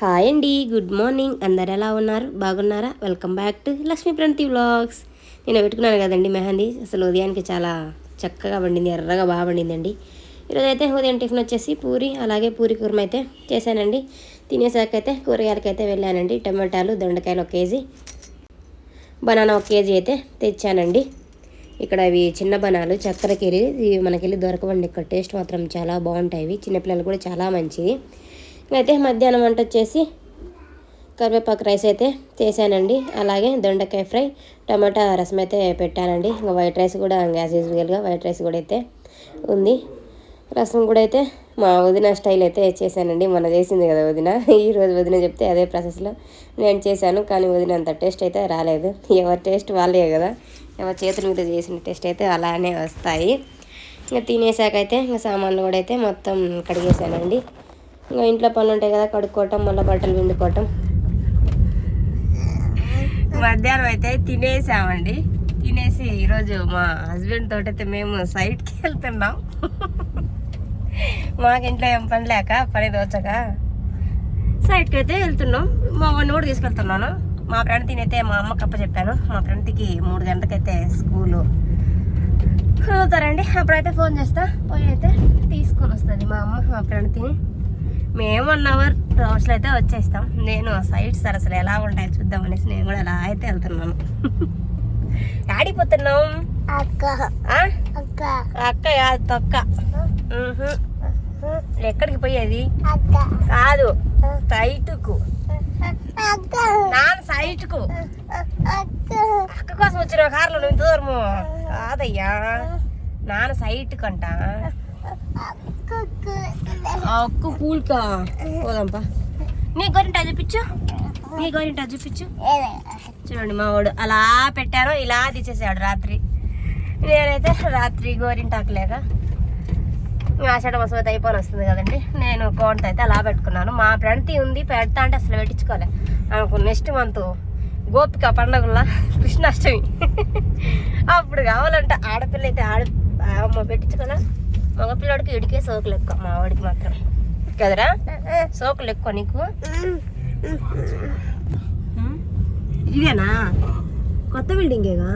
Hi అండి good morning. అందరు ఎలా ఉన్నారు? బాగున్నారా? Welcome back to Lakshmi Pranathi vlogs. నేను పెట్టుకున్నాను కదండి మెహందీ. అసలు ఉదయానికి చాలా చక్కగా పండింది ఎర్రగా బాగా పండిందండి ఈరోజు అయితే ఉదయం టిఫిన్ వచ్చేసి పూరి అలాగే పూరి కుర్మ అయితే చేశానండి. తినేసాక అయితే కూరగాయలకైతే వెళ్ళానండి. టమాటాలు దొండకాయలు ఒక కేజీ. బనానా ఒక కేజీ అయితే తెచ్చానండి. ఇక్కడ అవి చిన్న బనాలు చక్కెరకెళ్ళి ఇవి మనకెళ్ళి దొరకవండి. ఇక్కడ టేస్ట్ మాత్రం చాలా బాగుంటాయి. ఇవి చిన్నపిల్లలు కూడా చాలా మంచిది. అయితే మధ్యాహ్నం వంట వచ్చేసి కరివేపాకు రైస్ అయితే చేశానండి. అలాగే దొండకాయ ఫ్రై టమాటా రసం అయితే పెట్టానండి. ఇంకా వైట్ రైస్ కూడా యాజ్ యూజువల్గా వైట్ రైస్ కూడా అయితే ఉంది. రసం కూడా అయితే మా వదిన స్టైల్ అయితే చేశానండి. మొన్న చేసింది కదా వదిన. ఈరోజు వదిన చెప్తే అదే ప్రాసెస్లో నేను చేశాను. కానీ వదిన అంత టేస్ట్ అయితే రాలేదు. ఎవరి టేస్ట్ వాళ్ళే కదా. ఎవరి చేతుల మీద చేసిన టేస్ట్ అయితే అలానే వస్తాయి. ఇంకా తినేసాకైతే అయితే ఇంకా సామాన్లు కూడా అయితే మొత్తం కడిగేసానండి ఇంకా ఇంట్లో పనులు ఉంటాయి కదా కడుక్కోవటం మళ్ళీ బట్టలు పిండుకోవటం. మధ్యాహ్నం అయితే తినేసామండి. తినేసి ఈరోజు మా హస్బెండ్ తోటి అయితే మేము సైట్కి వెళ్తున్నాం. మాకు ఇంట్లో ఏం పని లేక పని దోచక సైట్కి అయితే వెళ్తున్నాం. మా వాడిని కూడా తీసుకెళ్తున్నాను. మా ఫ్రెండ్ తినైతే మా అమ్మకి అప్ప చెప్పాను మా ఫ్రెండ్కి మూడు గంటలకైతే స్కూలు అవుతారండి అప్పుడైతే ఫోన్ చేస్తా. పోయి అయితే తీసుకొని వస్తుంది మా అమ్మ మా ఫ్రెండ్ తిని మేము వన్ అవర్ అవర్స్లో అయితే వచ్చేస్తాం. నేను సైట్స్ అసలు ఎలా ఉంటాయో చూద్దాం అనేసి నేను కూడా అలా అయితే వెళ్తున్నాను. ఆడిపోతున్నాం అక్క? అక్క. అక్క కాదు తొక్క. ఎక్కడికి పోయేది? కాదు సైటుకు అక్క. నాన్న సైటుకు అక్క. కోసం వచ్చిన కార్లో నువ్వు దూరము? కాదయ్యా. నాన్న సైటుకు అంట. అక్క కూల్కా? పోదాంపా. నీ గోరింట చూపించు. నీ గోరింట చూపించు. చూడండి మా వాడు అలా పెట్టాను ఇలా తీసేసాడు రాత్రి. నేనైతే రాత్రి గోరింటాకు లేక ఆషాఢ మసవతి అయిపోయి వస్తుంది కదండి. నేను కోంట అయితే అలా పెట్టుకున్నాను. మా ఫ్రెండ్ ఉంది పెడతా అంటే అసలు పెట్టించుకోలే. ఆమెకు నెక్స్ట్ మంత్ గోపిక పండగల కృష్ణాష్టమి. అప్పుడు కావాలంటే ఆడపిల్ల అయితే ఆడ అమ్మ పెట్టించుకోలే మగపిల్లడికి ఇడికే సోకులు ఎక్కువ మా వాడికి మాత్రం. కదరా? సోకులు ఎక్కువ నీకు. ఇదేనా? కొత్త బిల్డింగేగా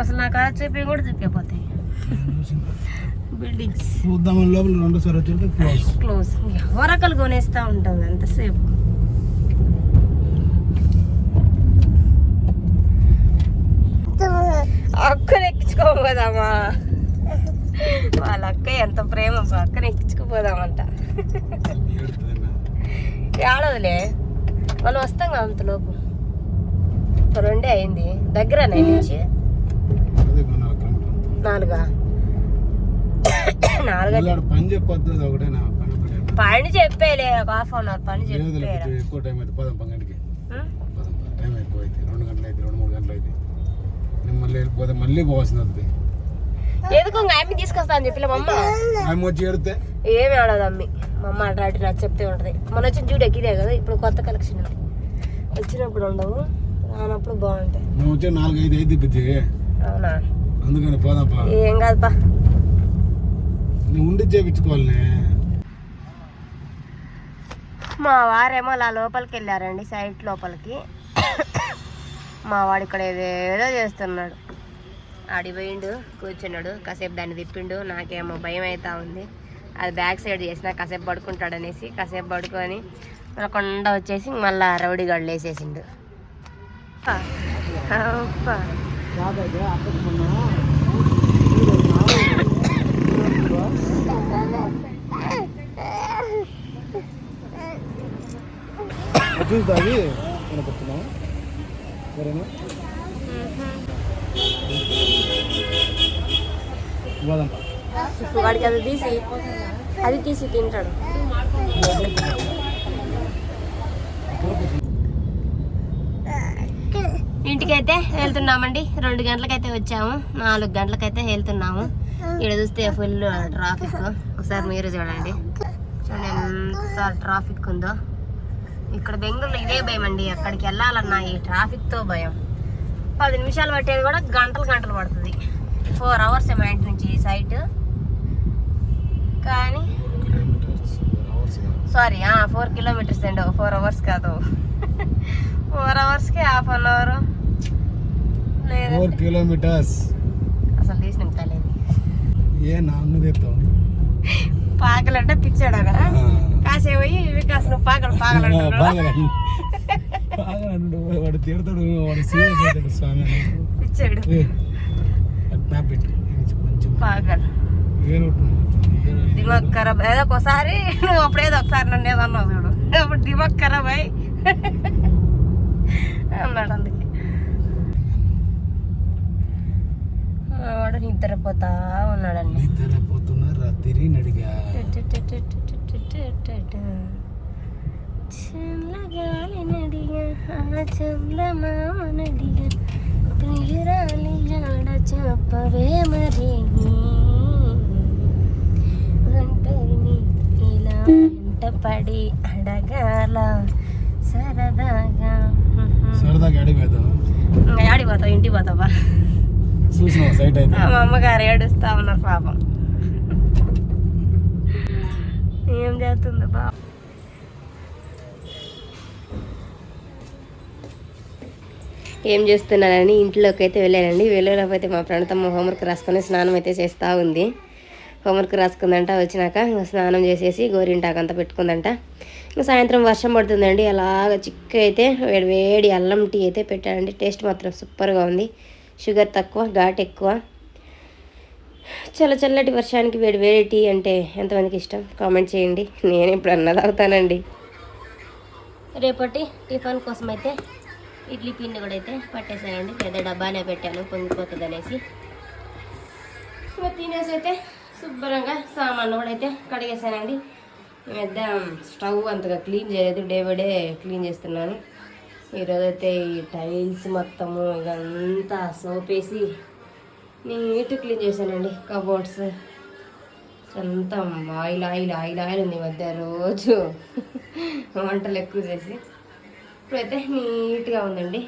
అసలు నాకు అది చూపి కూడా చూపించపోతాయి బిల్డింగ్స్ చూద్దామని లోపల రెండు సార్లు వచ్చి క్లోజ్ క్లోజ్ ఎవరకలు కొనేస్తా ఉంటుంది అంతసేపు? అక్కని ఎక్కించుకోపోదామా వాళ్ళ అక్క ఎంత ప్రేమ అక్కని ఎక్కించుకుపోదామంట ఏడవలే మనం వస్తాం కదా అంతలోపు. రెండే అయింది. దగ్గర నుంచి? నాలుగు? నాలుగా? పని చెప్పొద్దు ఒకటే పని చెప్పేలే ఒక హాఫ్ అన్ అవర్ పని లేదు చెప్పేరా లేకపోతే ఎక్కువ టైం అయితే పదం పన్నెండుకి ఉం? పదం టైం ఎక్కువ అయితే రెండు గంటలు అయితే రెండు మూడు గంటలు అయితే నేను మళ్ళీ వెళ్ళిపోతే మళ్ళీ పోవాల్సింది అది ఎందుకు ఇంకా ఆమె తీసుకొస్తా అని చెప్పి మా అమ్మ ఆమె వచ్చి ఏడితే? ఏమి ఆడదు అమ్మి. మా అమ్మ అటు నాకు చెప్తే ఉంటది. మన వచ్చిన చూడు ఎక్కిదే కదా ఇప్పుడు కొత్త కలెక్షన్ ఉంది. వచ్చినప్పుడు ఉండవు రానప్పుడు బాగుంటాయి. నువ్వు వచ్చే నాలుగు ఐదు ఐదు ఇప్పించి అవునా? అందుకని పోదాంపా. ఏం కాదుపా. నువ్వు ఉండి చేపించుకోవాలి మా వారేమో అలా లోపలికి వెళ్ళారండి సైట్ లోపలికి. మా వాడు ఇక్కడ ఏదేదో చేస్తున్నాడు. ఆడిపోయిండు కూర్చున్నాడు కాసేపు దాన్ని తిప్పిండు నాకేమో భయం అవుతా ఉంది. అది బ్యాక్ సైడ్ చేసిన కాసేపు పడుకుంటాడు అనేసి కాసేపు పడుకొని మళ్ళీ కొండ వచ్చేసి మళ్ళీ రౌడీ గడ్డలు వేసేసిండు అబ్బా. సరేనా? వాడికి అది తీసి అది తీసి తింటాడు. ఇంటికైతే వెళ్తున్నామండి. రెండు గంటలకైతే వచ్చాము. నాలుగు గంటలకైతే వెళ్తున్నాము. ఇక్కడ చూస్తే ఫుల్ ట్రాఫిక్ ఒకసారి మీరు చూడండి. చూడండి ఎంత ట్రాఫిక్ ఉందో. ఇక్కడ బెంగళూరులో ఇదే భయం అండి. అక్కడికి వెళ్ళాలన్నా ఈ ట్రాఫిక్తో భయం. పది నిమిషాలు పట్టేది కూడా గంటలు గంటలు పడుతుంది. ఫోర్ అవర్స్ మా ఇంటి నుంచి ఈ సైట్ కానీ సారీ ఫోర్ కిలోమీటర్స్ అండి. ఫోర్ అవర్స్ కాదు. ఫోర్ అవర్స్కి half an hour four kilometres అసలు తీసిన తలేదు ఏ నాన్న పాకలంటే పిచ్చాడనా కాసేపు పోయి వికాస్ నువ్వు పాకలు అన్నాడు. వాడు తిడతాడు వాడు సీరియస్ అవుతాడు స్వామి. పెట్టు. కొంచెం పాకలు ఏ రూట్ దిమాగ్ ఖరాబ్ ఏదో ఒకసారి నువ్వు అప్పుడేదో ఒకసారి నన్ను ఏదో అన్నావు చూడు. అప్పుడు దిమాగ్ ఖరాబ్ అయ్యి అన్నాడు అందుకే. వాడు నిద్రపోతా ఉన్నాడండి. నిద్రపోతున్నా రాత్రి నడిగా. చల్లగాలినడిగా చందమామనడిగా ప్రియురాలి జాడ చెప్పవే మరి. ఒంటరిని ఇలా వెంటపడి అడగాల సరదాగా. సరదాగా అడిగేద్దాం ఇంకా ఆడికి పోతావు? ఇంటికి పోతావా? చూసిన సైట్ అయితే? మా అమ్మగారు ఏడుస్తా ఉన్నారు పాపం. ఏం చేస్తుంది బా? ఏం చేస్తున్నానని ఇంట్లోకి అయితే వెళ్ళానండి. వెళ్ళేలోపు మా ప్రణతమ్మ హోంవర్క్ రాసుకొని స్నానం అయితే చేస్తూ ఉంది. హోంవర్క్ రాసుకుందంట వచ్చినాక ఇంకా స్నానం చేసేసి గోరింటాకంతా పెట్టుకుందంట. ఇంకా సాయంత్రం వర్షం పడుతుందండి. అలాగ చిక్క అయితే వేడి వేడి అల్లం టీ అయితే పెట్టానండి. టేస్ట్ మాత్రం సూపర్గా ఉంది. షుగర్ తక్కువ ఘాట్ ఎక్కువ. చల్ల చల్లటి వర్షానికి వేడి వేడి టీ అంటే ఎంతమందికి ఇష్టం? కామెంట్ చేయండి. నేను ఇప్పుడు అన్న తాగుతానండి. రేపటి టిఫిన్ కోసం అయితే ఇడ్లీ పిండి కూడా అయితే పట్టేసానండి పెద్ద డబ్బానే పెట్టాను పొంగిపోతుంది అనేసి సో తినేసి అయితే శుభ్రంగా సామాన్లు కూడా అయితే కడిగేసానండి పెద్ద స్టవ్ అంతగా క్లీన్ చేయలేదు డే బై డే క్లీన్ చేస్తున్నాను. ఈరోజైతే ఈ టైల్స్ మొత్తము ఇదంతా సోపేసి నీట్ క్లీన్ చేశానండి. కబోర్డ్స్. అంతా ఆయిల్ ఆయిల్ ఆయిల్ ఆయిల్ ఉంది ఈ మధ్య రోజు. వంటలు ఎక్కువ చేసి. ఇప్పుడైతే నీట్గా ఉందండి.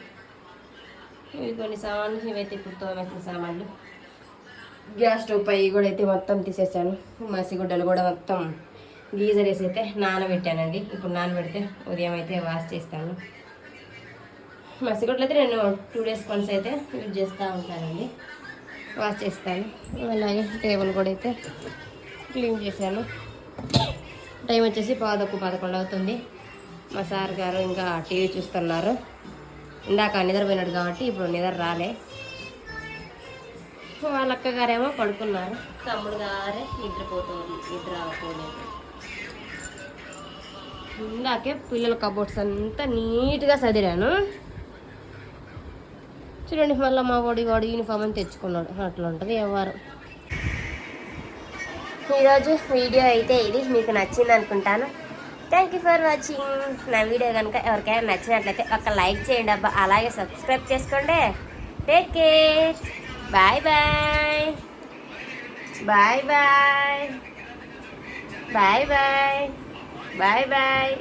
ఇవి కొన్ని సామాన్లు ఇవైతే ఇప్పుడు తోమేసిన సామాన్లు. గ్యాస్ స్టవ్ పై కూడా అయితే మొత్తం తీసేసాను. మసిగుడ్డలు కూడా మొత్తం గీజర్ వేసి అయితే నానబెట్టానండి. ఇప్పుడు నానబెడితే ఉదయం అయితే వాష్ చేస్తాను. మసిగుడ్డలు అయితే నేను టూ డేస్ కొన్స్ అయితే యూజ్ చేస్తూ ఉంటానండి. వాష్ చేస్తాను. అలాగే టేబుల్ కూడా అయితే క్లీన్ చేశాను. టైం వచ్చేసి పాదొక్కు పదకొండు అవుతుంది. మా సార్ గారు ఇంకా టీవీ చూస్తున్నారు. ఇందాక నిద్రపోయినాడు కాబట్టి ఇప్పుడు నిద్ర రాలే. వాళ్ళ అక్క గారేమో పడుకున్నారు. తమ్ముడు గారే నిద్రపోతుంది నిద్ర పోలేదు ఇందాకే పిల్లల కబోర్డ్స్ అంతా నీట్గా చదివాను చూడండి మళ్ళీ మా వాడి వాడు యూనిఫామ్ అని తెచ్చుకున్నాడు. అట్లా ఉంటుంది వ్యవహారం. ఈరోజు వీడియో అయితే ఇది. మీకు నచ్చింది అనుకుంటాను. థ్యాంక్ యూ ఫర్ వాచింగ్ నా వీడియో కనుక ఎవరికైనా నచ్చినట్లయితే ఒక లైక్ చేయండి అబ్బా. అలాగే సబ్స్క్రైబ్ చేసుకోండి. Take care bye bye bye bye bye bye bye bye